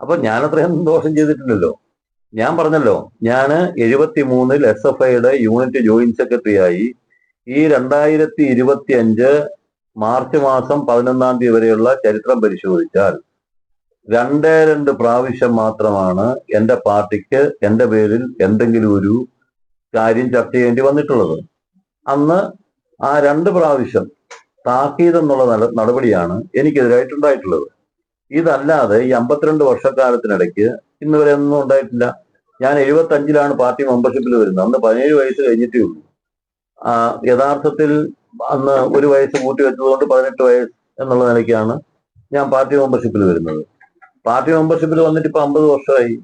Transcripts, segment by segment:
അപ്പൊ ഞാൻ അത്രയും ദോഷം ചെയ്തിട്ടില്ലല്ലോ. ഞാൻ പറഞ്ഞല്ലോ ഞാൻ എഴുപത്തി മൂന്നിൽ എസ് എഫ് ഐയുടെ യൂണിറ്റ് ജോയിന്റ് സെക്രട്ടറി ആയി ഈ രണ്ടായിരത്തി ഇരുപത്തി അഞ്ച് മാർച്ച് മാസം പതിനൊന്നാം തീയതി വരെയുള്ള ചരിത്രം പരിശോധിച്ചാൽ രണ്ടേ രണ്ട് പ്രാവശ്യം മാത്രമാണ് എന്റെ പാർട്ടിക്ക് എന്റെ പേരിൽ എന്തെങ്കിലും ഒരു കാര്യം ചർച്ച ചെയ്യേണ്ടി വന്നിട്ടുള്ളത്. അന്ന് ആ രണ്ട് പ്രാവശ്യം താക്കീത് എന്നുള്ള നട- നടപടിയാണ് എനിക്കെതിരായിട്ടുണ്ടായിട്ടുള്ളത്. ഇതല്ലാതെ ഈ അമ്പത്തിരണ്ട് വർഷക്കാലത്തിനിടയ്ക്ക് ഇന്ന് വരെ ഒന്നും ഉണ്ടായിട്ടില്ല. ഞാൻ എഴുപത്തി അഞ്ചിലാണ് പാർട്ടി മെമ്പർഷിപ്പിൽ വരുന്നത്. അന്ന് പതിനേഴ് വയസ്സ് കഴിഞ്ഞിട്ടേ ഉള്ളൂ. യഥാർത്ഥത്തിൽ അന്ന് ഒരു വയസ്സ് കൂട്ടി വെച്ചതുകൊണ്ട് പതിനെട്ട് വയസ്സ് എന്നുള്ള നിലയ്ക്കാണ് ഞാൻ പാർട്ടി മെമ്പർഷിപ്പിൽ വരുന്നത്. പാർട്ടി മെമ്പർഷിപ്പിൽ വന്നിട്ട് ഇപ്പൊ അമ്പത് വർഷമായി.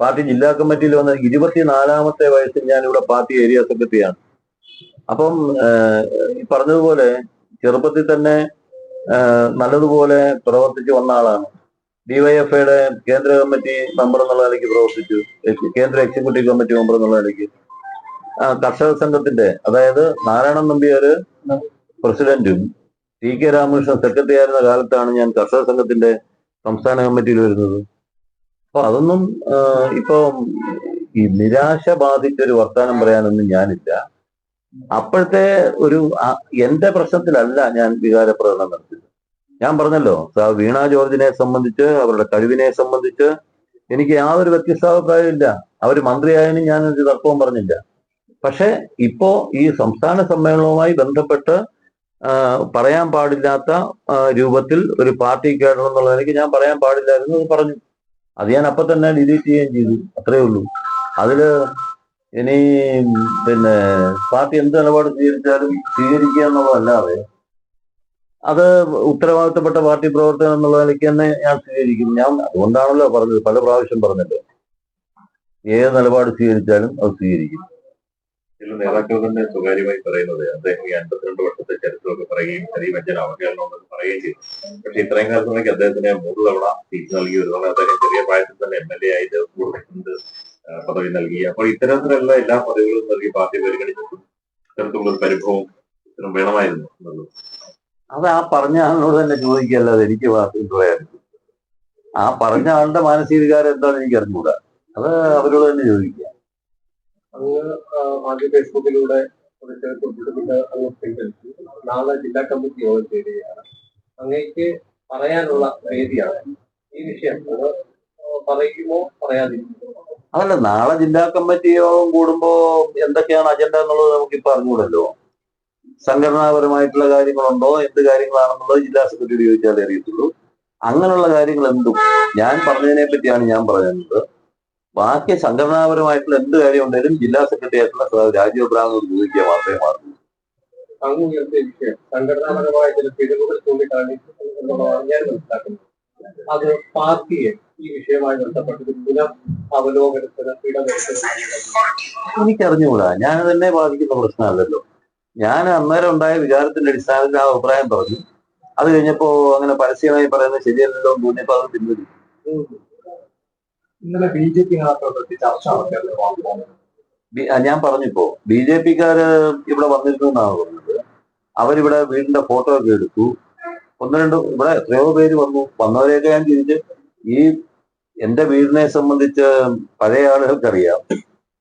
പാർട്ടി ജില്ലാ കമ്മിറ്റിയിൽ വന്ന ഇരുപത്തിനാലാമത്തെ വയസ്സിൽ ഞാൻ ഇവിടെ പാർട്ടി ഏരിയ സെക്രട്ടറിയാണ്. അപ്പം പറഞ്ഞതുപോലെ ചെറുപ്പത്തിൽ തന്നെ നല്ലതുപോലെ പ്രവർത്തിച്ചു വന്ന ആളാണ്. ഡിവൈഎഫ്ഐയുടെ കേന്ദ്ര കമ്മിറ്റി മെമ്പർ എന്നുള്ള നിലയ്ക്ക് പ്രവർത്തിച്ചു. കേന്ദ്ര എക്സിക്യൂട്ടീവ് കമ്മിറ്റി മെമ്പർ എന്നുള്ള നിലയ്ക്ക്. കർഷക സംഘത്തിന്റെ അതായത് നാരായണൻ നമ്പ്യാര് പ്രസിഡന്റും ടി കെ രാമകൃഷ്ണൻ സെക്രട്ടറി ആയിരുന്ന കാലത്താണ് ഞാൻ കർഷക സംഘത്തിന്റെ സംസ്ഥാന കമ്മിറ്റിയിൽ വരുന്നത്. അപ്പൊ അതൊന്നും ഇപ്പൊ ഈ നിരാശ ബാധിച്ചൊരു വർത്തമാനം പറയാനൊന്നും ഞാനില്ല. അപ്പോഴത്തെ ഒരു എന്റെ പ്രശ്നത്തിലല്ല ഞാൻ വികാര പ്രകടനം നടത്തിയത്. ഞാൻ പറഞ്ഞല്ലോ വീണ ജോർജിനെ സംബന്ധിച്ച് അവരുടെ കഴിവിനെ സംബന്ധിച്ച് എനിക്ക് യാതൊരു വ്യത്യസ്താഭിപ്രായവും ഇല്ല അവർ മന്ത്രിയായതിനും ഞാൻ ഒരു തർക്കവും പറഞ്ഞില്ല. പക്ഷെ ഇപ്പോ ഈ സംസ്ഥാന സമ്മേളനവുമായി ബന്ധപ്പെട്ട് പറയാൻ പാടില്ലാത്ത രൂപത്തിൽ ഒരു പാർട്ടി കേടണം എന്നുള്ള എനിക്ക് ഞാൻ പറയാൻ പാടില്ലായിരുന്നു അത് പറഞ്ഞു. അത് ഞാൻ അപ്പൊ തന്നെ ഡിലീറ്റ് ചെയ്യുകയും ചെയ്തു. അത്രേ ഉള്ളൂ. അതിൽ ഇനി പിന്നെ പാർട്ടി എന്ത് നിലപാട് സ്വീകരിച്ചാലും സ്വീകരിക്കുക എന്നുള്ളതല്ലാതെ അത്. ഉത്തരവാദിത്തപ്പെട്ട പാർട്ടി പ്രവർത്തനം എന്നുള്ള നിലയ്ക്ക് തന്നെ ഞാൻ സ്വീകരിക്കും. ഞാൻ അതുകൊണ്ടാണല്ലോ പറഞ്ഞത് പല പ്രാവശ്യം പറഞ്ഞല്ലോ ഏത് നിലപാട് സ്വീകരിച്ചാലും അത് സ്വീകരിക്കും. ചില നേതാക്കൾ തന്നെ സ്വകാര്യമായി പറയുന്നത് അദ്ദേഹം ഈ അൻപത്തിരണ്ട് വർഷത്തെ ചരിത്രമൊക്കെ പറയുകയും ഹരിവഞ്ചന അവഹേളനം എന്നൊക്കെ പറയുകയും ചെയ്തു. പക്ഷെ ഇത്രയും കാലത്തേക്ക് അദ്ദേഹത്തിന് മൂന്ന് തവണ സീറ്റ് നൽകി. ഒരു തവണ അദ്ദേഹം ചെറിയ പ്രായത്തിൽ തന്നെ എം എൽ എ ആയി ദേവസ്വം പദവി നൽകി. അപ്പോൾ ഇത്തരത്തിലുള്ള എല്ലാ പദവികളും നൽകി പാർട്ടി പരിഗണിച്ചിട്ടും ഇത്തരത്തിലുള്ള ഒരു പരിഭവം ഇത്തരം വേണമായിരുന്നു എന്നുള്ളത്. അത് ആ പറഞ്ഞ ആളിനോട് തന്നെ ചോദിക്കല്ലാതെ എനിക്ക് പറയായിരുന്നു ആ പറഞ്ഞ ആളുടെ മാനസിക വികാരം എന്താണെന്ന് എനിക്ക് അറിഞ്ഞുകൂടാ. അത് അവരോട് തന്നെ ചോദിക്കുക. അങ്ങ് ആദ്യ ഫേസ്ബുക്കിലൂടെ അങ്ങ് നാളെ ജില്ലാ കമ്മിറ്റി യോഗം ചേരുകയാണ്. അങ്ങേക്ക് പറയാനുള്ള വേദിയാണ് ഈ വിഷയം. പറയുമോ? പറയാതിരിക്കുമോ അതല്ല നാളെ ജില്ലാ കമ്മിറ്റി യോഗം കൂടുമ്പോ എന്തൊക്കെയാണ് അജണ്ട എന്നുള്ളത് നമുക്ക് നമുക്കിപ്പോ അറിഞ്ഞൂടല്ലോ സംഘടനാപരമായിട്ടുള്ള കാര്യങ്ങളുണ്ടോ? എന്ത് കാര്യങ്ങളാണെന്നുള്ളത് ജില്ലാ സെക്രട്ടറി ചോദിച്ചാലേ അറിയത്തുള്ളൂ. അങ്ങനെയുള്ള കാര്യങ്ങൾ എന്തും. ഞാൻ പറഞ്ഞതിനെ പറ്റിയാണ് ഞാൻ പറയുന്നത്. ബാക്കി സംഘടനാപരമായിട്ടുള്ള എന്ത് കാര്യം ഉണ്ടെങ്കിലും ജില്ലാ സെക്രട്ടറി ആയിട്ടുള്ള രാജീവ് ബ്രാഹ്മണോട് ചോദിക്കുക മാത്രമേ മാറൂ അങ്ങ് ഉയർത്തിയ വിഷയം സംഘടനാപരമായ ചില പിഴവുകൾ ചൂണ്ടിക്കാണിക്കുന്നു എന്നുള്ളതാണ് ഞാൻ മനസ്സിലാക്കുന്നത്. അത് പാർട്ടിയെ ഈ വിഷയവുമായി ബന്ധപ്പെട്ട് പുനഃ അവലോകനത്തിന് ഇടവരുത്തുന്നത് എനിക്കറിഞ്ഞുകൂടാ. ഞാൻ തന്നെ ബാധിക്കുന്ന പ്രശ്നമല്ലല്ലോ. ഞാൻ അന്നേരം ഉണ്ടായ വികാരത്തിന്റെ അടിസ്ഥാനത്തിൽ ആ അഭിപ്രായം പറഞ്ഞു. അത് കഴിഞ്ഞപ്പോ അങ്ങനെ പരസ്യമായി പറയുന്നത് ശരിയല്ലല്ലോ എന്ന് തോന്നിയപ്പോ അത് പിൻവലിച്ചു. ഇന്നലെ ബി ജെ പി ചർച്ച ഞാൻ പറഞ്ഞിപ്പോ ബി ജെ പിക്കാര് ഇവിടെ വന്നിരുന്നു എന്നാണ് പറഞ്ഞത്. അവരിവിടെ വീടിന്റെ ഫോട്ടോ ഒക്കെ എടുത്തു. ഒന്ന് രണ്ട് ഇവിടെ എത്രയോ പേര് വന്നു. വന്നവരെയൊക്കെ ഞാൻ തിരിച്ച് ഈ എന്റെ വീടിനെ സംബന്ധിച്ച് പഴയ ആളുകൾക്കറിയാം.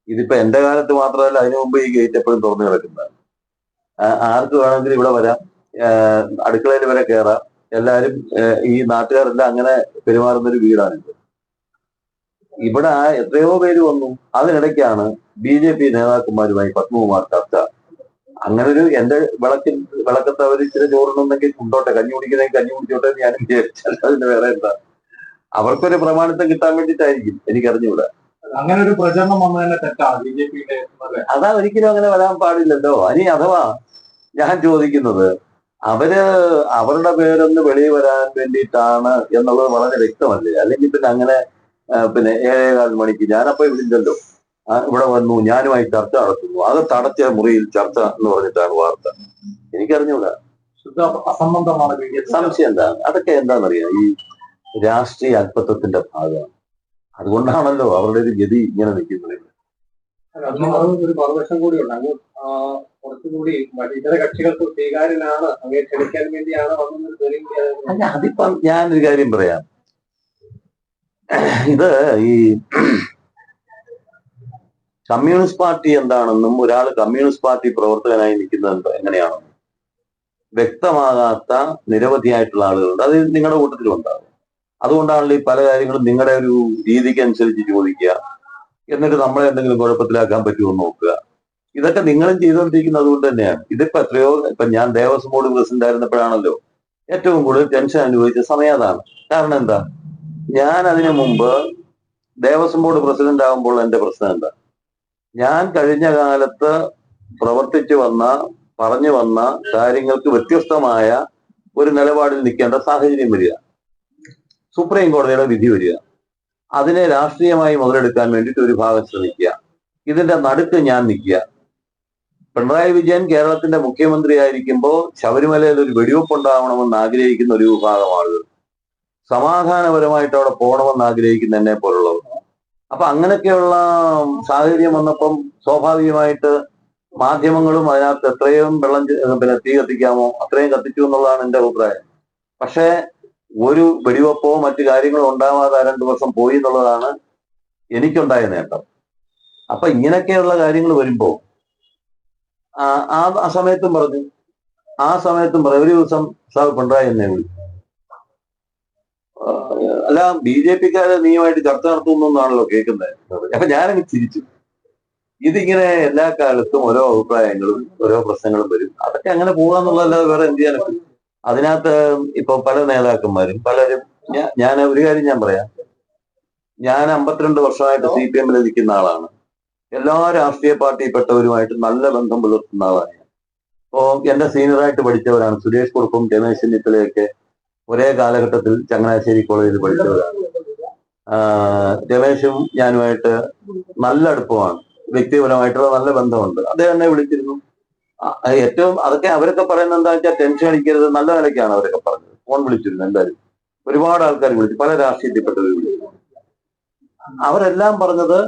ഇതിപ്പോ എന്റെ കാലത്ത് മാത്രമല്ല അതിനു മുമ്പ് ഈ ഗേറ്റ് എപ്പോഴും തുറന്നു കിടക്കുന്നതാണ് ആർക്ക് വേണമെങ്കിലും ഇവിടെ വരാം. അടുക്കളയിൽ വരെ കയറാം എല്ലാവരും ഈ നാട്ടുകാരെല്ലാം അങ്ങനെ പെരുമാറുന്ന ഒരു വീടാണിത്. ഇവിടെ എത്രയോ പേര് വന്നു. അതിനിടയ്ക്കാണ് ബി ജെ പി നേതാക്കന്മാരുമായി പത്മകുമാർ ചർച്ച. അങ്ങനെ ഒരു എന്റെ വിളക്കിൽ വിളക്കത്ത് അവർ ഇച്ചിരി ചോറുണ്ടെങ്കിൽ കൊണ്ടോട്ടെ കഞ്ഞി കുടിക്കണമെങ്കിൽ കഞ്ഞി കുടിച്ചോട്ടെ ഞാൻ ഞാനും വിചാരിച്ചാൽ അതിന് വേറെ എന്താ. അവർക്കൊരു പ്രമാണിത്വം കിട്ടാൻ വേണ്ടിയിട്ടായിരിക്കും എനിക്കറിഞ്ഞൂടെ. അങ്ങനെ ഒരു പ്രചരണം വന്നതന്നെ തെറ്റാണ് ബി ജെ പിയുടെ അതാ ഒരിക്കലും അങ്ങനെ വരാൻ പാടില്ലല്ലോ. അനി അഥവാ ഞാൻ ചോദിക്കുന്നത് അവർ അവരുടെ പേരൊന്ന് വെളിയിൽ വരാൻ വേണ്ടിയിട്ടാണ് എന്നുള്ളത് വളരെ വ്യക്തമല്ലേ? അല്ലെങ്കിൽ പിന്നെ അങ്ങനെ പിന്നെ ഏഴേകാൽ മണിക്ക് ഞാനപ്പോ ആ, ഇവിടെ വന്നു ഞാനുമായി ചർച്ച നടത്തുന്നു. അത് തടത്തിയ മുറിയിൽ ചർച്ച എന്ന് പറഞ്ഞിട്ടാണ് വാർത്ത. എനിക്കറിഞ്ഞൂടാ. അസംബന്ധമാണ് സംശയം എന്താ അതൊക്കെ എന്താണെന്നറിയാം? ഈ രാഷ്ട്രീയ അല്പത്വത്തിന്റെ ഭാഗമാണ്. അതുകൊണ്ടാണല്ലോ അവരുടെ ഒരു ഗതി ഇങ്ങനെ നിൽക്കുന്നത്. ഒരു മറുവശം കൂടിയുണ്ട്. അങ്ങ് കുറച്ചുകൂടി ഇതര കക്ഷികൾക്ക് സ്വീകാര്യനാണ് അങ്ങേ ക്ഷണിക്കാൻ വേണ്ടിയാണ് അല്ല അതിപ്പം ഞാനൊരു കാര്യം പറയാം. ഇത് ഈ കമ്മ്യൂണിസ്റ്റ് പാർട്ടി എന്താണെന്നും ഒരാൾ കമ്മ്യൂണിസ്റ്റ് പാർട്ടി പ്രവർത്തകനായി നിൽക്കുന്നത് എങ്ങനെയാണെന്നും വ്യക്തമാകാത്ത നിരവധിയായിട്ടുള്ള ആളുകളുണ്ട്. അത് നിങ്ങളുടെ കൂട്ടത്തിലും ഉണ്ടാകും അതുകൊണ്ടാണല്ലോ ഈ പല കാര്യങ്ങളും നിങ്ങളുടെ ഒരു രീതിക്ക് അനുസരിച്ച് ചോദിക്കുക. എന്നിട്ട് നമ്മളെ എന്തെങ്കിലും കുഴപ്പത്തിലാക്കാൻ പറ്റുമോ നോക്കുക. ഇതൊക്കെ നിങ്ങളും ചെയ്തുകൊണ്ടിരിക്കുന്നത് അതുകൊണ്ട് തന്നെയാണ്. ഇതിപ്പോ എത്രയോ ഇപ്പൊ ഞാൻ ദേവസ്വം ബോർഡ് പ്രസിഡന്റ് ആയിരുന്നപ്പോഴാണല്ലോ ഏറ്റവും കൂടുതൽ ടെൻഷൻ അനുഭവിച്ച സമയം അതാണ്. കാരണം എന്താ? ഞാൻ അതിനു മുമ്പ് ദേവസ്വം ബോർഡ് പ്രസിഡന്റ് ആകുമ്പോൾ എന്റെ പ്രശ്നം എന്താ? ഞാൻ കഴിഞ്ഞ കാലത്ത് പ്രവർത്തിച്ചു വന്ന പറഞ്ഞു വന്ന കാര്യങ്ങൾക്ക് വ്യത്യസ്തമായ ഒരു നിലപാടിൽ നിൽക്കേണ്ട സാഹചര്യം വരിക. സുപ്രീം കോടതിയുടെ വിധി വരിക. അതിനെ രാഷ്ട്രീയമായി മുതലെടുക്കാൻ വേണ്ടിയിട്ട് ഒരു ഭാഗം ശ്രമിക്കുക. ഇതിന്റെ നടുക്ക് ഞാൻ നിൽക്കുക. പിണറായി വിജയൻ കേരളത്തിന്റെ മുഖ്യമന്ത്രി ആയിരിക്കുമ്പോൾ ശബരിമലയിൽ ഒരു വെടിവെപ്പ് ഉണ്ടാവണമെന്ന് ആഗ്രഹിക്കുന്ന ഒരു വിഭാഗം ആളുകൾ സമാധാനപരമായിട്ട് അവിടെ പോകണമെന്ന് ആഗ്രഹിക്കുന്ന എന്നെ പോലുള്ളവർ. അപ്പൊ അങ്ങനെയൊക്കെയുള്ള സാഹചര്യം വന്നപ്പം സ്വാഭാവികമായിട്ട് മാധ്യമങ്ങളും അതിനകത്ത് എത്രയും വെള്ളം പിന്നെ തീ കത്തിക്കാമോ അത്രയും കത്തിച്ചു എന്നുള്ളതാണ് എന്റെ അഭിപ്രായം. പക്ഷേ ഒരു വെടിവെപ്പോ മറ്റു കാര്യങ്ങളോ ഉണ്ടാവാതെ രണ്ടു ദിവസം പോയി എന്നുള്ളതാണ് എനിക്കുണ്ടായ നേട്ടം. അപ്പൊ ഇങ്ങനെയൊക്കെയുള്ള കാര്യങ്ങൾ വരുമ്പോ ആ ആ- സമയത്തും പറഞ്ഞു. ആ സമയത്തും പറഞ്ഞു. ഒരു ദിവസം സാർ പിണറായി എന്നെ വിളിച്ചു. അല്ല ബി ജെ പിക്കാര് നീയുമായിട്ട് ചർച്ച നടത്തുന്നാണല്ലോ കേൾക്കുന്നത്. അപ്പൊ ഞാനങ്ങ് ചിരിച്ചു. ഇതിങ്ങനെ എല്ലാ കാലത്തും ഓരോ അഭിപ്രായങ്ങളും ഓരോ പ്രശ്നങ്ങളും വരും. അതൊക്കെ അങ്ങനെ പോകാന്നുള്ളതല്ലാതെ വേറെ എന്ത് ചെയ്യാനൊക്കെ അതിനകത്ത് ഇപ്പൊ പല നേതാക്കന്മാരും പലരും ഞാൻ ഒരു കാര്യം ഞാൻ പറയാം. ഞാൻ അമ്പത്തിരണ്ട് വർഷമായിട്ട് സി പി എമ്മിൽ നിൽക്കുന്ന ആളാണ്. എല്ലാ രാഷ്ട്രീയ പാർട്ടിയിൽപ്പെട്ടവരുമായിട്ട് നല്ല ബന്ധം പുലർത്തുന്ന ആളാണ് ഞാൻ. എന്റെ സീനിയറായിട്ട് പഠിച്ചവരാണ് സുരേഷ് കുറുപ്പും രമേശ് ചെന്നിത്തലയൊക്കെ ഒരേ കാലഘട്ടത്തിൽ ചങ്ങനാശ്ശേരി കോളേജിൽ പഠിച്ചവരാണ്. ആ, രമേശും ഞാനുമായിട്ട് നല്ല അടുപ്പമാണ്. വ്യക്തിപരമായിട്ടുള്ള നല്ല ബന്ധമുണ്ട്. അദ്ദേഹം എന്നെ വിളിച്ചിരുന്നു. ഏറ്റവും അതൊക്കെ അവരൊക്കെ പറയുന്നത് എന്താ വെച്ചാൽ ടെൻഷൻ അടിക്കരുത് നല്ല നിലയ്ക്കാണ് അവരൊക്കെ പറഞ്ഞത്. ഫോൺ വിളിച്ചിരുന്നു എന്തായാലും. ഒരുപാട് ആൾക്കാർ വിളിച്ചു പല രാഷ്ട്രീയത്തിൽപ്പെട്ടവർ വിളിച്ചു. അവരെല്ലാം പറഞ്ഞത്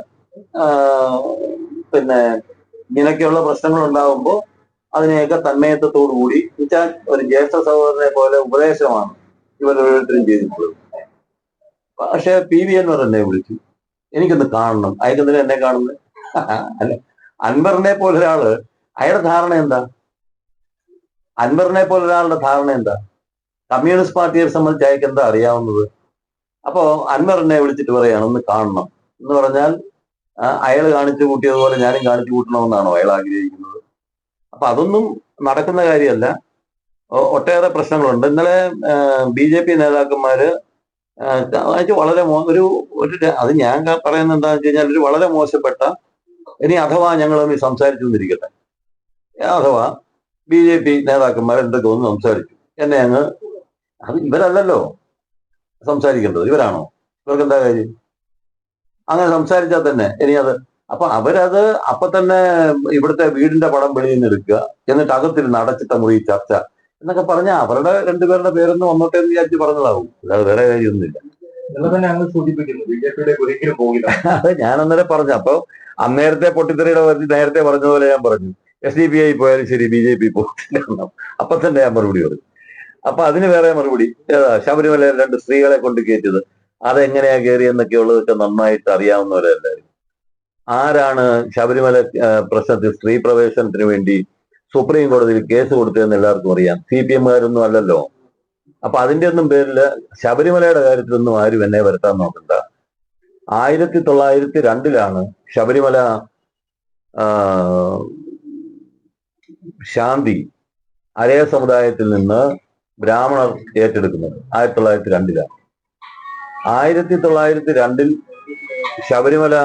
പിന്നെ ഇങ്ങനെയൊക്കെയുള്ള പ്രശ്നങ്ങൾ ഉണ്ടാകുമ്പോൾ അതിനെയൊക്കെ തന്മയത്വത്തോടു കൂടി വെച്ചാൽ ഒരു ജ്യേഷ്ഠ സഹോദരനെ പോലെ ഉപദേശമാണ്. ഇവർ ഓരോരുത്തരും ചെയ്തിട്ടുള്ളത് പക്ഷെ പി വി അൻവർ എന്നെ വിളിച്ചു. എനിക്കൊന്ന് കാണണം. അയക്കുന്നതിന് എന്നെ കാണുന്നത് അല്ല അൻവറിനെ പോലെ ഒരാൾ അയാളുടെ ധാരണ എന്താ? അൻവറിനെ പോലെ ഒരാളുടെ ധാരണ എന്താ? കമ്മ്യൂണിസ്റ്റ് പാർട്ടിയെ സംബന്ധിച്ച് അയാൾക്ക് എന്താ അറിയാവുന്നത്? അപ്പോ അൻവർ എന്നെ വിളിച്ചിട്ട് പറയാണ് ഒന്ന് കാണണം. എന്ന് പറഞ്ഞാൽ അയാൾ കാണിച്ചു കൂട്ടിയതുപോലെ ഞാനും കാണിച്ചു കൂട്ടണമെന്നാണോ അയാൾ ആഗ്രഹിക്കുന്നത്? അപ്പൊ അതൊന്നും നടക്കുന്ന കാര്യമല്ല. ഒട്ടേറെ പ്രശ്നങ്ങളുണ്ട്. ഇന്നലെ ബി ജെ പി നേതാക്കന്മാര് വളരെ മോ- ഒരു ഒരു അത് ഞാൻ പറയുന്ന എന്താണെന്ന് വെച്ച് കഴിഞ്ഞാൽ ഒരു വളരെ മോശപ്പെട്ട ഇനി അഥവാ ഞങ്ങൾ തമ്മിൽ സംസാരിച്ചു എന്നിരിക്കട്ടെ അഥവാ ബി ജെ പി നേതാക്കന്മാർ എന്തൊക്കെ ഒന്ന് സംസാരിച്ചു. എന്നെ അങ്ങ് അത് ഇവരല്ലല്ലോ സംസാരിക്കേണ്ടത്. ഇവരാണോ? ഇവർക്ക് എന്താ കാര്യം? അങ്ങനെ സംസാരിച്ചാൽ തന്നെ ഇനി അത് അപ്പൊ അവരത് അപ്പൊ തന്നെ ഇവിടുത്തെ വീടിന്റെ പടം വെളിയിൽ നിന്ന് എടുക്കുക. എന്നിട്ട് അകത്തിരുന്ന് അടച്ചിട്ട മുറി ചർച്ച. എന്നൊക്കെ പറഞ്ഞ അവരുടെ രണ്ടുപേരുടെ പേരൊന്നും വന്നോട്ടെ എന്ന് വിചാരിച്ച് പറഞ്ഞതാവും. അല്ലാതെ വേറെ കാര്യമൊന്നുമില്ല. അത് ഞാൻ അന്നേരം പറഞ്ഞു. അപ്പൊ അന്നേരത്തെ പൊട്ടിത്തെറിയുടെ പറ്റി നേരത്തെ പറഞ്ഞ പോലെ ഞാൻ പറഞ്ഞു. എസ് ഡി പി ഐ പോയാലും ശരി ബി ജെ പി പോയി അപ്പൊ തന്നെ ഞാൻ മറുപടി പറഞ്ഞു. അപ്പൊ അതിന് വേറെ മറുപടി ഏതാ ശബരിമല രണ്ട് സ്ത്രീകളെ കൊണ്ട് കയറ്റിയത്. അതെങ്ങനെയാ കയറി എന്നൊക്കെ ഉള്ളതൊക്കെ നന്നായിട്ട് അറിയാവുന്നവരെല്ലാവരും ആരാണ് ശബരിമല പ്രശ്നത്തിൽ സ്ത്രീ പ്രവേശനത്തിന് വേണ്ടി സുപ്രീം കോടതിയിൽ കേസ് കൊടുത്തതെന്ന് എല്ലാവർക്കും അറിയാം. സി പി എമ്മുകാരൊന്നും അല്ലല്ലോ. അപ്പൊ അതിന്റെ ഒന്നും പേരിൽ ശബരിമലയുടെ കാര്യത്തിലൊന്നും ആരും എന്നെ വരുത്താൻ നോക്കണ്ട. ആയിരത്തി തൊള്ളായിരത്തി രണ്ടിലാണ് ശബരിമല ശാന്തി അരയ സമുദായത്തിൽ നിന്ന് ബ്രാഹ്മണർ ഏറ്റെടുക്കുന്നത്. ആയിരത്തി തൊള്ളായിരത്തി രണ്ടിലാണ്. ആയിരത്തി തൊള്ളായിരത്തി രണ്ടിൽ ശബരിമല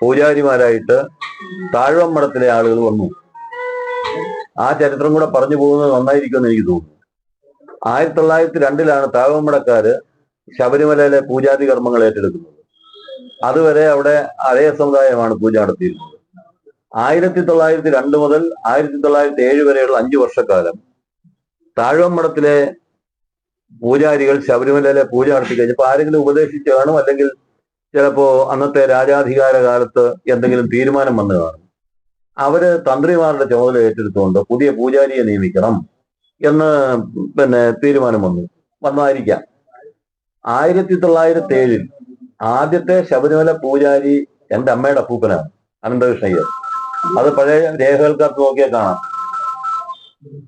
പൂജാരിമാരായിട്ട് താഴ്വമ്പടത്തിലെ ആളുകൾ വന്നു. ആ ചരിത്രം കൂടെ പറഞ്ഞു പോകുന്നത് നന്നായിരിക്കുമെന്ന് എനിക്ക് തോന്നുന്നു. ആയിരത്തി തൊള്ളായിരത്തി രണ്ടിലാണ് താവമ്പടക്കാര് ശബരിമലയിലെ പൂജാതി കർമ്മങ്ങൾ ഏറ്റെടുക്കുന്നത്. അതുവരെ അവിടെ അരയ സമുദായമാണ് പൂജ നടത്തിയിരുന്നത്. ആയിരത്തി തൊള്ളായിരത്തി രണ്ട് മുതൽ ആയിരത്തി തൊള്ളായിരത്തി ഏഴ് വരെയുള്ള അഞ്ചു വർഷക്കാലം താഴ്വമ്പടത്തിലെ പൂജാരികൾ ശബരിമലയിലെ പൂജ നടത്തി കഴിഞ്ഞപ്പോൾ ആരെങ്കിലും ഉപദേശിച്ച് കാണും അല്ലെങ്കിൽ ചിലപ്പോ അന്നത്തെ രാജാധികാര കാലത്ത് എന്തെങ്കിലും തീരുമാനം വന്നു കാണും അവർ തന്ത്രിമാരുടെ ചുമതല ഏറ്റെടുത്തുകൊണ്ട് പുതിയ പൂജാരിയെ നിയമിക്കണം എന്ന് പിന്നെ തീരുമാനം വന്നു. വന്നായിരിക്കാം. ആയിരത്തി തൊള്ളായിരത്തി ഏഴിൽ ആദ്യത്തെ ശബരിമല പൂജാരി എന്റെ അമ്മയുടെ അപ്പൂപ്പനാണ് അനന്തകൃഷ്ണയ്യർ. അത് പഴയ രേഖകൾക്കകത്ത് നോക്കിയാൽ കാണാം.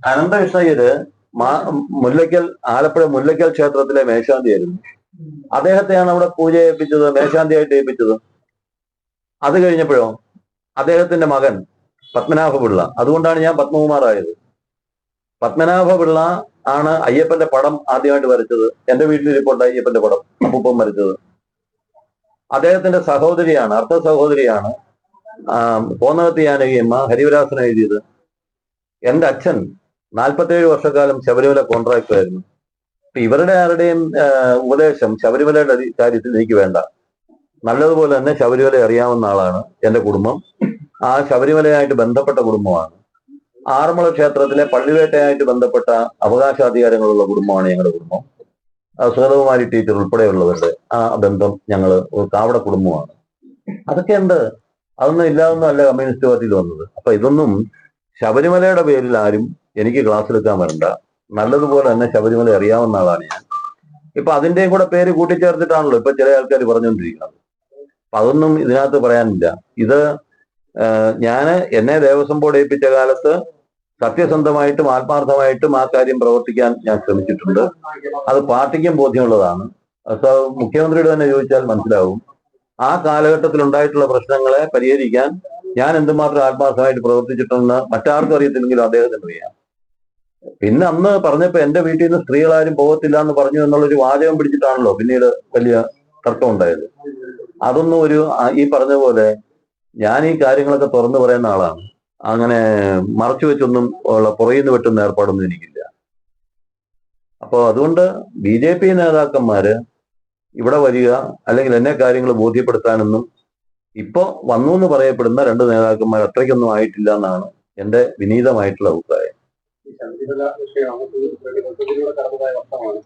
അനന്തകൃഷ്ണയ്യര് മാ മുല്ലയ്ക്കൽ ആലപ്പുഴ മുല്ലയ്ക്കൽ ക്ഷേത്രത്തിലെ മേശാന്തിയായിരുന്നു. അദ്ദേഹത്തെയാണ് അവിടെ പൂജ ഏൽപ്പിച്ചത് മേശാന്തിയായിട്ട് ഏൽപ്പിച്ചത്. അത് കഴിഞ്ഞപ്പോഴോ അദ്ദേഹത്തിന്റെ മകൻ പത്മനാഭ പിള്ള അതുകൊണ്ടാണ് ഞാൻ പത്മകുമാറായത്. പത്മനാഭ പിള്ള ആണ് അയ്യപ്പന്റെ പടം ആദ്യമായിട്ട് വരച്ചത്. എന്റെ വീട്ടിലിരിപ്പുണ്ട് അയ്യപ്പന്റെ പടം. അപ്പൂപ്പം വരച്ചത്. അദ്ദേഹത്തിന്റെ സഹോദരിയാണ് അർത്ഥ സഹോദരിയാണ് ആ, ആനകിയമ്മ ഹരിവരാസനം എഴുതിയത്. എന്റെ അച്ഛൻ നാൽപ്പത്തേഴ് വർഷക്കാലം ശബരിമല കോൺട്രാക്ടർ ആയിരുന്നു. അപ്പൊ ഇവരുടെ ആരുടെയും ഉപദേശം ശബരിമലയുടെ കാര്യത്തിൽ എനിക്ക് വേണ്ട. നല്ലതുപോലെ തന്നെ ശബരിമല അറിയാവുന്ന ആളാണ് എന്റെ കുടുംബം. ആ ശബരിമലയായിട്ട് ബന്ധപ്പെട്ട കുടുംബമാണ്. ആറന്മുള ക്ഷേത്രത്തിലെ പള്ളിവേട്ടയായിട്ട് ബന്ധപ്പെട്ട അവകാശാധികാരങ്ങളുള്ള കുടുംബമാണ് ഞങ്ങളുടെ കുടുംബം. സുഗതകുമാരി ടീച്ചർ ഉൾപ്പെടെയുള്ളവരുടെ ആ ബന്ധം ഞങ്ങൾ കാവട കുടുംബമാണ്. അതൊക്കെ എന്ത്? അതൊന്നും ഇല്ലാതൊന്നും അല്ല കമ്മ്യൂണിസ്റ്റ് പാർട്ടിയിൽ വന്നത്. അപ്പൊ ഇതൊന്നും ശബരിമലയുടെ പേരിൽ ആരും എനിക്ക് ക്ലാസ് എടുക്കാൻ വരണ്ട. നല്ലതുപോലെ തന്നെ ശബരിമല അറിയാവുന്ന ആളാണ് ഞാൻ. ഇപ്പൊ അതിന്റെയും കൂടെ പേര് കൂട്ടിച്ചേർത്തിട്ടാണല്ലോ ഇപ്പൊ ചില ആൾക്കാർ പറഞ്ഞുകൊണ്ടിരിക്കുന്നത്. അപ്പൊ അതൊന്നും ഇതിനകത്ത് പറയാനില്ല. ഇത് ഞാൻ എന്നെ ദേവസ്വം ബോർഡ് ഏൽപ്പിച്ച കാലത്ത് സത്യസന്ധമായിട്ടും ആത്മാർത്ഥമായിട്ടും ആ കാര്യം പ്രവർത്തിക്കാൻ ഞാൻ ശ്രമിച്ചിട്ടുണ്ട്. അത് പാർട്ടിക്കും ബോധ്യമുള്ളതാണ്. മുഖ്യമന്ത്രിയോട് തന്നെ ചോദിച്ചാൽ മനസ്സിലാവും. ആ കാലഘട്ടത്തിൽ ഉണ്ടായിട്ടുള്ള പ്രശ്നങ്ങളെ പരിഹരിക്കാൻ ഞാൻ എന്തുമാത്രം ആത്മാർത്ഥമായിട്ട് പ്രവർത്തിച്ചിട്ടുണ്ടെന്ന് മറ്റാർക്കും അറിയത്തില്ലെങ്കിലും അദ്ദേഹത്തിന് അറിയാം. പിന്നെ അന്ന് പറഞ്ഞപ്പോ എന്റെ വീട്ടിൽ നിന്ന് സ്ത്രീകളാരും പോകത്തില്ല എന്ന് പറഞ്ഞു എന്നുള്ളൊരു വാചകം പിടിച്ചിട്ടാണല്ലോ പിന്നീട് വലിയ തർക്കം ഉണ്ടായത്. അതൊന്നും ഒരു ഈ പറഞ്ഞ പോലെ ഞാൻ ഈ കാര്യങ്ങളൊക്കെ തുറന്നു പറയുന്ന ആളാണ്. അങ്ങനെ മറച്ചു വെച്ചൊന്നും ഉള്ള പുറകിൽ നിന്ന് വെട്ടുന്ന ഏർപ്പാടൊന്നും എനിക്കില്ല. അപ്പോൾ അതുകൊണ്ട് ബി ജെ പി നേതാക്കന്മാര് ഇവിടെ വരിക അല്ലെങ്കിൽ എന്നെ കാര്യങ്ങൾ ബോധ്യപ്പെടുത്താനൊന്നും ഇപ്പോ വന്നു എന്ന് പറയപ്പെടുന്ന രണ്ട് നേതാക്കന്മാർ അത്രയ്ക്കൊന്നും ആയിട്ടില്ല എന്നാണ് എന്റെ വിനീതമായിട്ടുള്ള അഭിപ്രായം. ശബരിമല വിഷയം നമുക്ക് പ്രതിബദ്ധതയിലൂടെ കടന്നതായ വർഷമാണ്.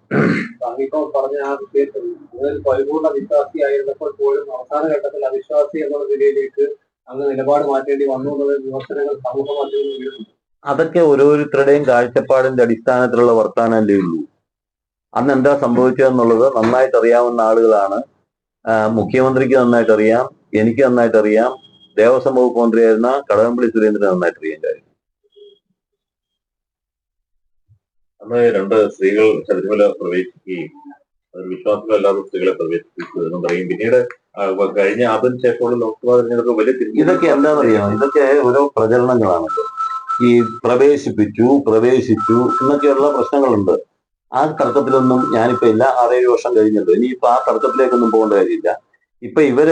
താങ്കളിപ്പോ പറഞ്ഞ ആ വിഷയത്തിൽ അതിൽ പരിപൂർണ വിശ്വാസിയായിരുന്നപ്പോൾ പോലും അവസാന ഘട്ടത്തിൽ അവിശ്വാസി എന്നുള്ള നിലയിലേക്ക് അങ്ങ് നിലപാട് മാറ്റേണ്ടി വന്നു എന്നുള്ള വിമർശനങ്ങൾ സമൂഹ മാധ്യമങ്ങളിൽ ഉയരുന്നു അതൊക്കെ ഓരോരുത്തരുടെയും കാഴ്ചപ്പാടിന്റെ അടിസ്ഥാനത്തിലുള്ള വർത്താനല്ലേ ഉള്ളൂ. അന്ന് എന്താ സംഭവിച്ചതെന്നുള്ളത് നന്നായിട്ട് അറിയാവുന്ന ആളുകളാണ്. മുഖ്യമന്ത്രിക്ക് നന്നായിട്ട് അറിയാം എനിക്ക് നന്നായിട്ട് അറിയാം ദേവസ്വം വകുപ്പ് മന്ത്രിയായിരുന്ന കടകംപള്ളി സുരേന്ദ്രൻ നന്നായിട്ട് അറിയാൻ കാര്യം. അന്ന് രണ്ട് സ്ത്രീകൾ ശബരിമല പ്രവേശിക്കുകയും ഒരു വിശ്വാസികളല്ലാത്ത സ്ത്രീകളെ പ്രവേശിപ്പിച്ചു എന്ന് പറയും. പിന്നീട് കഴിഞ്ഞ അതിന് ശേഷമുള്ള ലോക്സഭാ തെരഞ്ഞെടുപ്പ് വലിയ ഇതൊക്കെ അറിയാം ഇതൊക്കെ ഓരോ പ്രചരണങ്ങളാണ്. ഈ പ്രവേശിപ്പിച്ചു പ്രവേശിച്ചു എന്നൊക്കെയുള്ള പ്രശ്നങ്ങളുണ്ട്. ആ തർക്കത്തിലൊന്നും ഞാനിപ്പോ ഇല്ല ആറേഴ് വർഷം കഴിഞ്ഞല്ലോ ഇനിയിപ്പോ ആ തർക്കത്തിലേക്കൊന്നും പോകേണ്ട കാര്യമില്ല. ഇപ്പൊ ഇവർ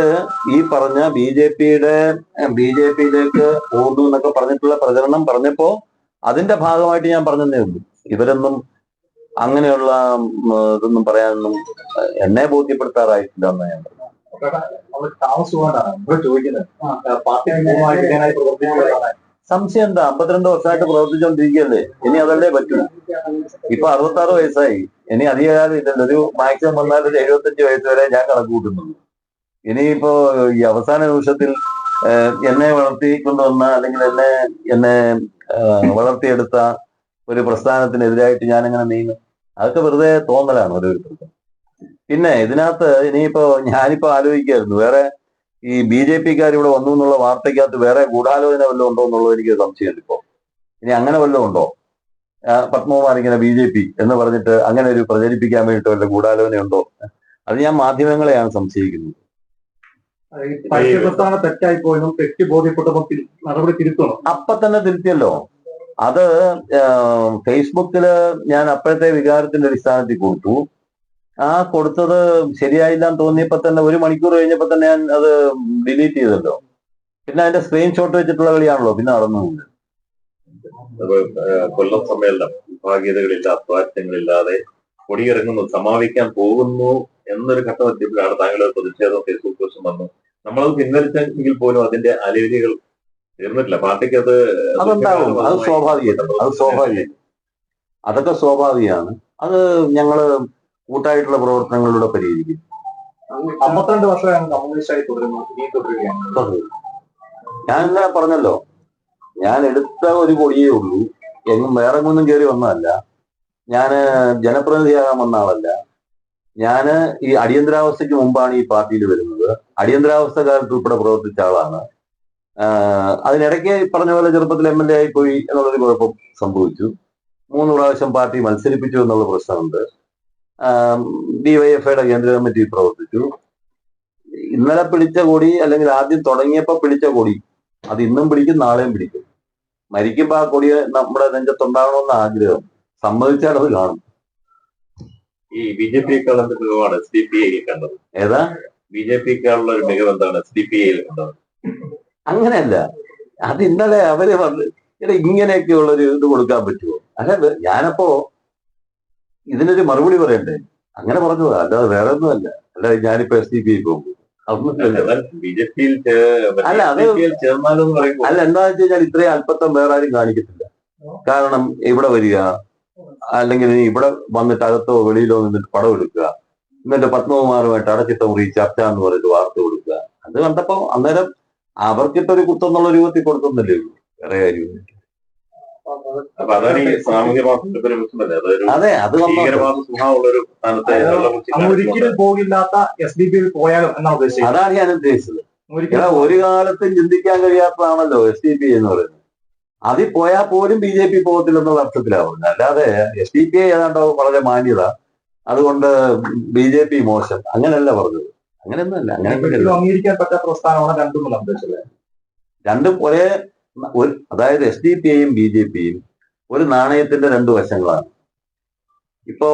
ഈ പറഞ്ഞ ബി ജെ പിയുടെ ബി ജെ പിയിലേക്ക് പോകുന്നു എന്നൊക്കെ പറഞ്ഞിട്ടുള്ള പ്രചരണം പറഞ്ഞപ്പോ അതിന്റെ ഭാഗമായിട്ട് ഞാൻ പറഞ്ഞതേ ഉള്ളൂ. ഇവരൊന്നും അങ്ങനെയുള്ള ഇതൊന്നും പറയാനൊന്നും എന്നെ ബോധ്യപ്പെടുത്താറായിട്ടില്ല എന്ന് ഞാൻ പറഞ്ഞു സംശയം എന്താ? അമ്പത്തിരണ്ട് വർഷമായിട്ട് പ്രവർത്തിച്ചുകൊണ്ടിരിക്കുകയല്ലേ? ഇനി അതല്ലേ പറ്റൂ? ഇപ്പൊ അറുപത്തി ആറ് വയസ്സായി. ഇനി അധികകാലം ഇല്ലല്ലോ ഒരു മാക്സിമം വന്നാൽ ഒരു എഴുപത്തഞ്ച് വയസ്സ് വരെ ഞാൻ കണക്ക് കൂട്ടുന്നുള്ളൂ ഇനിയിപ്പോ ഈ അവസാന നിമിഷത്തിൽ എന്നെ വളർത്തിക്കൊണ്ടുവന്ന അല്ലെങ്കിൽ എന്നെ എന്നെ വളർത്തിയെടുത്ത ഒരു പ്രസ്ഥാനത്തിനെതിരായിട്ട് ഞാൻ എങ്ങനെ നീങ്ങും. അതൊക്കെ വെറുതെ തോന്നലാണ് ഓരോരുത്തർക്കും പിന്നെ ഇതിനകത്ത് ഇനിയിപ്പോ ഞാനിപ്പോ ആലോചിക്കായിരുന്നു വേറെ ഈ ബി ജെ പിക്കാർ ഇവിടെ വന്നു എന്നുള്ള വാർത്തയ്ക്കകത്ത് വേറെ ഗൂഢാലോചന വല്ലതും ഉണ്ടോ എന്നുള്ളത് എനിക്ക് സംശയമുണ്ട് ഇപ്പോ. ഇനി അങ്ങനെ വല്ലതും ഉണ്ടോ? പത്മകുമാർ ഇങ്ങനെ ബി ജെ പി എന്ന് പറഞ്ഞിട്ട് അങ്ങനെ ഒരു പ്രചരിപ്പിക്കാൻ വേണ്ടിയിട്ട് വല്ല ഗൂഢാലോചന ഉണ്ടോ? അത് ഞാൻ മാധ്യമങ്ങളെയാണ് സംശയിക്കുന്നത്. തെറ്റായി പോയതും തെറ്റ് ബോധ്യപ്പെട്ടപ്പോൾ തിരി- നടപടി തിരുത്തണം. അപ്പൊ തന്നെ തിരുത്തിയല്ലോ. അത് ഫേസ്ബുക്കിൽ ഞാൻ അപ്പോഴത്തെ വികാരത്തിന്റെ അടിസ്ഥാനത്തിൽ കൊടുത്തു. ആ കൊടുത്തത് ശരിയായില്ല എന്ന് തോന്നിയപ്പോ തന്നെ ഒരു മണിക്കൂർ കഴിഞ്ഞപ്പോ തന്നെ ഞാൻ അത് ഡിലീറ്റ് ചെയ്തല്ലോ. പിന്നെ അതിന്റെ സ്ക്രീൻഷോട്ട് വെച്ചിട്ടുള്ള കളിയാണല്ലോ പിന്നെ ഏഹ്, കൊല്ലം സമ്മേളനം വിഭാഗീയതകളില്ല സ്വാരസ്യങ്ങളില്ലാതെ കൊടിയിറങ്ങുന്നു സമാപിക്കാൻ പോകുന്നു എന്നൊരു ഘട്ടം എത്തിയപ്പോഴാണ് താങ്കളുടെ പ്രതിഷേധം ഫേസ്ബുക്ക് പോസ്റ്റ് വന്നു. നമ്മളത് പിൻവലിച്ചെങ്കിൽ പോലും അതിന്റെ അലവിലികൾ തീർന്നിട്ടില്ല. പാർട്ടിക്ക് അത് അതുണ്ടാവും അത് സ്വാഭാവികം. അത് സ്വാഭാവികം. അതൊക്കെ സ്വാഭാവികമാണ്. അത് ഞങ്ങൾ കൂട്ടായിട്ടുള്ള പ്രവർത്തനങ്ങളിലൂടെ പരിഹരിക്കും. അമ്പത്തിരണ്ട് വർഷമാണ് കമ്മ്യൂണിസ്റ്റായി തുടരുന്നു ഇനിയും തുടരുകയാണ്. ഞാൻ ഇന്നലെ പറഞ്ഞല്ലോ. ഞാൻ എടുത്ത ഒരു കൊടിയേ ഉള്ളൂ. എങ്ങും വേറെ ഒന്നും കയറി വന്നതല്ല. ഞാൻ ജനപ്രതിനിധിയാകാൻ വന്ന ആളല്ല. ഞാൻ ഈ അടിയന്തരാവസ്ഥയ്ക്ക് മുമ്പാണ് ഈ പാർട്ടിയിൽ വരുന്നത്. അടിയന്തരാവസ്ഥ കാലത്ത് ഉൾപ്പെടെ പ്രവർത്തിച്ച ആളാണ്. അതിനിടയ്ക്ക് പറഞ്ഞ പോലെ ചെറുപ്പത്തിൽ എം എൽ എ ആയി പോയി എന്നുള്ളൊരു കുഴപ്പം സംഭവിച്ചു. മൂന്ന് പ്രാവശ്യം പാർട്ടി മത്സരിപ്പിച്ചു എന്നുള്ള പ്രശ്നമുണ്ട്. ഡിവൈഎഫ്ഐയുടെ കേന്ദ്ര കമ്മിറ്റി പ്രവർത്തിച്ചു. ഇന്നലെ പിടിച്ച കൊടി അല്ലെങ്കിൽ ആദ്യം തുടങ്ങിയപ്പോൾ പിടിച്ച കൊടി അത് ഇന്നും പിടിക്കും നാളെയും പിടിക്കും. മരിക്കുമ്പോൾ ആ കൊടി നമ്മുടെ നെഞ്ചത്തുണ്ടാകണമെന്ന ആഗ്രഹം. സമ്മതിച്ചാൽ അത് കാണും. ഈ ബി ജെ പി മികവാണ്? എസ് പി ഐ കണ്ടത്. ഏതാ? ബി ജെ പിക്കാളുള്ള ഒരു മികവ് എന്താണ്? സി പി ഐയിൽ കണ്ടത്. അങ്ങനെയല്ല. അത് ഇന്നലെ അവർ വന്ന് എടാ ഇങ്ങനെയൊക്കെയുള്ള ഒരു ഇത് കൊടുക്കാൻ പറ്റുമോ അല്ല ഞാനപ്പോ ഇതിനൊരു മറുപടി പറയണ്ടേ? അങ്ങനെ പറഞ്ഞു അല്ലാതെ വേറെ ഒന്നുമല്ല അല്ല ഞാനിപ്പോ എസ് ഡി പി പോകും അല്ല, അത് അല്ല എന്താ വെച്ച് കഴിഞ്ഞാൽ ഇത്രയും അല്പത്തം വേറെ ആരും കാണിക്കത്തില്ല. കാരണം ഇവിടെ വരിക അല്ലെങ്കിൽ ഇവിടെ വന്നിട്ട് അകത്തോ വെളിയിലോ നിന്നിട്ട് പടം എടുക്കുക എന്നിട്ട് പത്മകുമാറുമായിട്ട് അടച്ചിട്ട മുറി ചർച്ച എന്ന് പറഞ്ഞിട്ട് വാർത്ത കൊടുക്കുക. അത് കണ്ടപ്പോ അന്നേരം അവർക്കിട്ടൊരു കുത്തെന്നുള്ള രൂപത്തിൽ കൊടുത്തൊന്നല്ലേ ഉള്ളൂ വേറെ കാര്യം. അതെ അത് ഒരിക്കലും പോകില്ലാത്ത എസ് ഡി പി പോയാലും എന്നാണ് ഉദ്ദേശിച്ചത്? അതാണ് ഞാൻ ഉദ്ദേശിച്ചത്. ഒരു കാലത്തും ചിന്തിക്കാൻ കഴിയാത്തതാണല്ലോ എസ് ഡി പി എന്ന് പറയുന്നത്. അതിൽ പോയാൽ പോലും ബി ജെ പി പോകത്തില്ലെന്നുള്ള അർത്ഥത്തിലാണ് പറഞ്ഞത് അല്ലാതെ എസ് ഡി പി ഏതാണ്ടോ വളരെ മാന്യത. അതുകൊണ്ട് ബി ജെ പി മോശം. അങ്ങനെയല്ല പറഞ്ഞത്. അങ്ങനെയൊന്നുമല്ല. അങ്ങനെ രണ്ടും ഒരു അതായത് എസ് ഡി പി ഐയും ബി ജെ പിയും ഒരു നാണയത്തിന്റെ രണ്ട് വശങ്ങളാണ്. ഇപ്പോ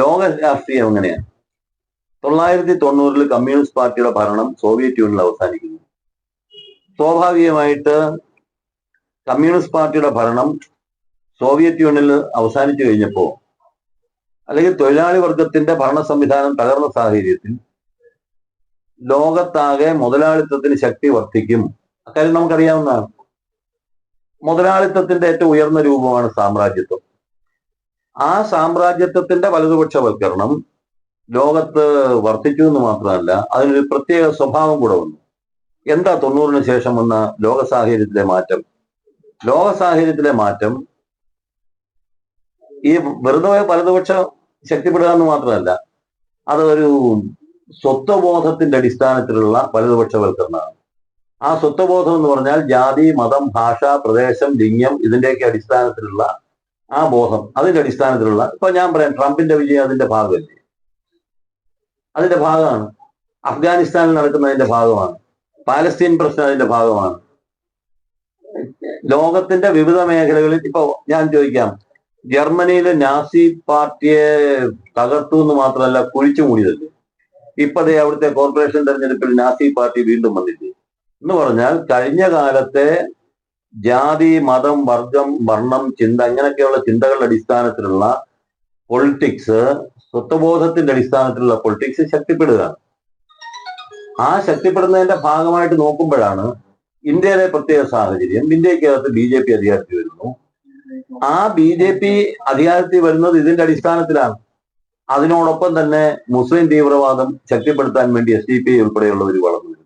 ലോക രാഷ്ട്രീയം എങ്ങനെയാണ് തൊള്ളായിരത്തി തൊണ്ണൂറിൽ കമ്മ്യൂണിസ്റ്റ് പാർട്ടിയുടെ ഭരണം സോവിയറ്റ് യൂണിയനിൽ അവസാനിക്കുന്നു. സ്വാഭാവികമായിട്ട് കമ്മ്യൂണിസ്റ്റ് പാർട്ടിയുടെ ഭരണം സോവിയറ്റ് യൂണിയനിൽ അവസാനിച്ചു കഴിഞ്ഞപ്പോൾ അല്ലെങ്കിൽ തൊഴിലാളി വർഗത്തിന്റെ ഭരണ സംവിധാനം തകർന്ന സാഹചര്യത്തിൽ ലോകത്താകെ മുതലാളിത്തത്തിന് ശക്തി വർദ്ധിക്കും. അക്കാര്യം നമുക്കറിയാവുന്നതാണ്. മുതലാളിത്തത്തിന്റെ ഏറ്റവും ഉയർന്ന രൂപമാണ് സാമ്രാജ്യത്വം. ആ സാമ്രാജ്യത്വത്തിന്റെ വലതുപക്ഷവൽക്കരണം ലോകത്ത് വർദ്ധിച്ചു എന്ന് മാത്രമല്ല അതിനൊരു പ്രത്യേക സ്വഭാവം കൂടെ വന്നു. എന്താ തൊണ്ണൂറിന് ശേഷം വന്ന ലോക സാഹചര്യത്തിലെ മാറ്റം? ലോക സാഹചര്യത്തിലെ മാറ്റം ഈ വെറുതെ വലതുപക്ഷം ശക്തിപ്പെടുക എന്ന് മാത്രമല്ല അത് ഒരു സ്വത്വബോധത്തിന്റെ അടിസ്ഥാനത്തിലുള്ള വലതുപക്ഷവൽക്കരണമാണ്. ആ സ്വത്വബോധം എന്ന് പറഞ്ഞാൽ ജാതി മതം ഭാഷ പ്രദേശം ലിംഗം ഇതിന്റെയൊക്കെ അടിസ്ഥാനത്തിലുള്ള ആ ബോധം. അതിന്റെ അടിസ്ഥാനത്തിലുള്ള ഇപ്പൊ ഞാൻ പറയാം ട്രംപിന്റെ വിജയം അതിന്റെ ഭാഗമല്ലേ? അതിന്റെ ഭാഗമാണ്. അഫ്ഗാനിസ്ഥാനിൽ നടക്കുന്നതിന്റെ ഭാഗമാണ്. പാലസ്തീൻ പ്രശ്നം അതിന്റെ ഭാഗമാണ്. ലോകത്തിന്റെ വിവിധ മേഖലകളിൽ ഇപ്പൊ ഞാൻ ചോദിക്കാം ജർമ്മനിയിലെ നാസി പാർട്ടിയെ തകർത്തു എന്ന് മാത്രമല്ല കുഴിച്ചു മൂടിയതല്ലേ? ഇപ്പതേ അവിടുത്തെ കോർപ്പറേഷൻ തെരഞ്ഞെടുപ്പിൽ നാസി പാർട്ടി വീണ്ടും വന്നില്ലേ? എന്ന് പറഞ്ഞാൽ കഴിഞ്ഞ കാലത്തെ ജാതി മതം വർഗം വർണം ചിന്ത അങ്ങനെയൊക്കെയുള്ള ചിന്തകളുടെ അടിസ്ഥാനത്തിലുള്ള പൊളിറ്റിക്സ് സ്വത്വബോധത്തിന്റെ അടിസ്ഥാനത്തിലുള്ള പൊളിറ്റിക്സ് ശക്തിപ്പെടുകയാണ് ആ ശക്തിപ്പെടുന്നതിന്റെ ഭാഗമായിട്ട് നോക്കുമ്പോഴാണ് ഇന്ത്യയിലെ പ്രത്യേക സാഹചര്യം. ഇന്ത്യക്കകത്ത് ബി ജെ പി അധികാരത്തിൽ വരുന്നു. ആ ബി ജെ പി അധികാരത്തിൽ വരുന്നത് ഇതിന്റെ അടിസ്ഥാനത്തിലാണ്. അതിനോടൊപ്പം തന്നെ മുസ്ലിം തീവ്രവാദം ശക്തിപ്പെടുത്താൻ വേണ്ടി എസ് ഡി പി ഉൾപ്പെടെയുള്ളവർ വളർന്നു വരുന്നു.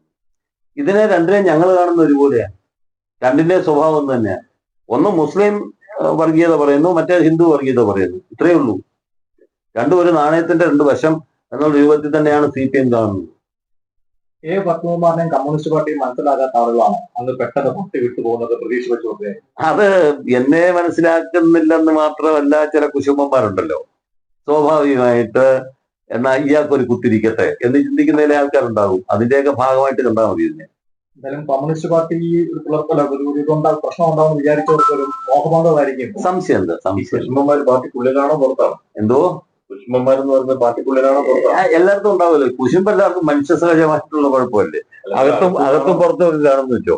ഇതിനെ രണ്ടിനെയും ഞങ്ങൾ കാണുന്ന ഒരുപോലെയാണ്. രണ്ടിന്റെ സ്വഭാവം ഒന്ന് തന്നെയാണ്. ഒന്ന് മുസ്ലിം വർഗീയത പറയുന്നു മറ്റേ ഹിന്ദു വർഗീയത പറയുന്നു. ഇത്രയേ ഉള്ളൂ. രണ്ടും ഒരു നാണയത്തിന്റെ രണ്ട് വശം എന്നുള്ള രൂപത്തിൽ തന്നെയാണ് സി പി എം കാണുന്നത്. എ പത്മകുമാറിനെയും കമ്മ്യൂണിസ്റ്റ് പാർട്ടിയും മനസ്സിലാകാത്ത ആളുകളാണ്. അന്ന് പെട്ടെന്ന് പൊട്ടി വിട്ടു പോകുന്നത് പ്രതീക്ഷ വെച്ചു അത് എന്നെ മനസ്സിലാക്കുന്നില്ലെന്ന് മാത്രമല്ല ചില കുശുമ്പന്മാരുണ്ടല്ലോ. സ്വാഭാവികമായിട്ട് എന്നാ ഇയാൾക്കൊരു കുത്തിരിക്കട്ടെ എന്ന് ചിന്തിക്കുന്നതിലെ ആൾക്കാരുണ്ടാവും. അതിന്റെയൊക്കെ ഭാഗമായിട്ട് കണ്ടാൽ മതി ഇതിനെ. എന്തായാലും കമ്മ്യൂണിസ്റ്റ് പാർട്ടി ഒരു പിളർപ്പല്ല ഒരു ഒരു ഇതുണ്ടാ പ്രശ്നം ഉണ്ടാവും വിചാരിച്ചവർക്ക് ഒരു മോഹഭംഗമായിരിക്കും സംശയമുണ്ട് സംശയം കുശുമ്പന്മാർ പാർട്ടിക്കുള്ളിലാണോ പുറത്താണോ? എന്തോ? പാർട്ടിക്കുള്ളിലാണോ ആ, എല്ലായിടത്തും ഉണ്ടാവുമല്ലോ. കുശുമ്പ് എല്ലാവർക്കും മനുഷ്യ സഹജമായിട്ടുള്ള കുഴപ്പമല്ലേ അകത്തും അകത്തും പുറത്തും കാണുന്നു വെച്ചോ?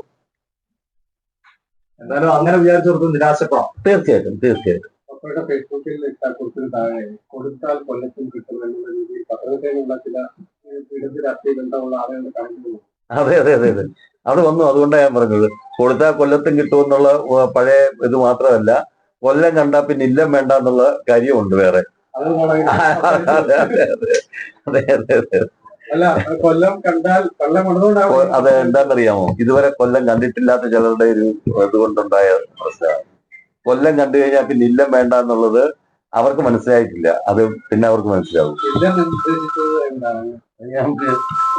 എന്തായാലും അങ്ങനെ വിചാരിച്ചവർക്ക് നിരാശപ്പെടാം തീർച്ചയായിട്ടും തീർച്ചയായിട്ടും. അവരുടെ ഫേസ്ബുക്കിൽ ഇട്ട കുറിച്ചിന് താഴെ കൊടുത്താൽ കൊല്ലത്തിൽ കിട്ടും എന്നുള്ള രീതിയിൽ പത്രത്തിനുള്ള ചില ഇടത് രാഷ്ട്രീയ ബന്ധമുള്ള ആളുകളുടെ കാണിക്കുന്നു. അതെ അതെ അതെ അതെ. അവിടെ വന്നു. അതുകൊണ്ടാണ് ഞാൻ പറഞ്ഞത്. കൊടുത്താൽ കൊല്ലത്തും കിട്ടുമെന്നുള്ള എന്നുള്ള പഴയ ഇത് മാത്രമല്ല കൊല്ലം കണ്ടാൽ പിന്നെ ഇല്ലം വേണ്ട എന്നുള്ള കാര്യമുണ്ട് വേറെ. അത് അതെ അതെ അതെ അതെ അതെ. അതെ കൊല്ലം കണ്ടാൽ കൊല്ലം അത് എന്താണെന്നറിയാമോ? ഇതുവരെ കൊല്ലം കണ്ടിട്ടില്ലാത്ത ചിലരുടെ ഒരു ഇതുകൊണ്ടുണ്ടായ പ്രശ്നമാണ് കൊല്ലം കണ്ടു കഴിഞ്ഞാൽ പിന്നെ ഇല്ലം വേണ്ട എന്നുള്ളത് അവർക്ക് മനസ്സിലായിട്ടില്ല. അത് പിന്നെ അവർക്ക് മനസ്സിലാവും.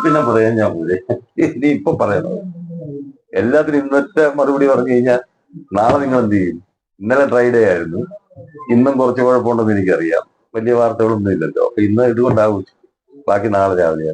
പിന്നെ പറയാൻ ഞാൻ ഇനി ഇപ്പൊ പറയണം എല്ലാത്തിനും ഇന്നത്തെ മറുപടി പറഞ്ഞു കഴിഞ്ഞാൽ നാളെ നിങ്ങൾ എന്ത് ചെയ്യും? ഇന്നലെ ട്രൈ ഡേ ആയിരുന്നു. ഇന്നും കുറച്ച് കുഴപ്പമുണ്ടെന്ന് എനിക്കറിയാം. വലിയ വാർത്തകളൊന്നും ഇല്ലല്ലോ. അപ്പൊ ഇന്ന് ഇതുകൊണ്ടാവും. ബാക്കി നാളെ രാവിലെ